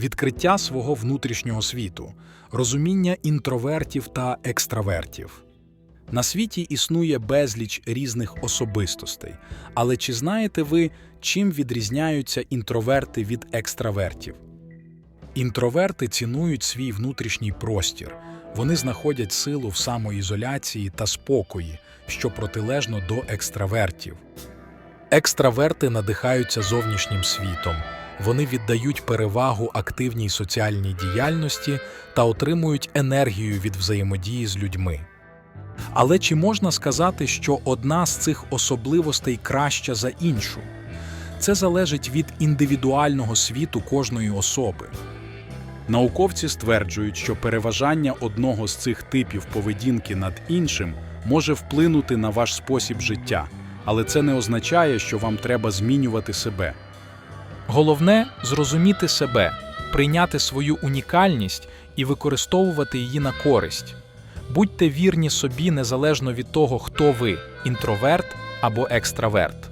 відкриття свого внутрішнього світу, розуміння інтровертів та екстравертів. На світі існує безліч різних особистостей, але чи знаєте ви, чим відрізняються інтроверти від екстравертів? Інтроверти цінують свій внутрішній простір. Вони знаходять силу в самоізоляції та спокої, що протилежно до екстравертів. Екстраверти надихаються зовнішнім світом. Вони віддають перевагу активній соціальній діяльності та отримують енергію від взаємодії з людьми. Але чи можна сказати, що одна з цих особливостей краща за іншу? Це залежить від індивідуального світу кожної особи. Науковці стверджують, що переважання одного з цих типів поведінки над іншим може вплинути на ваш спосіб життя, але це не означає, що вам треба змінювати себе. Головне зрозуміти себе, прийняти свою унікальність і використовувати її на користь. Будьте вірні собі незалежно від того, хто ви інтроверт або екстраверт.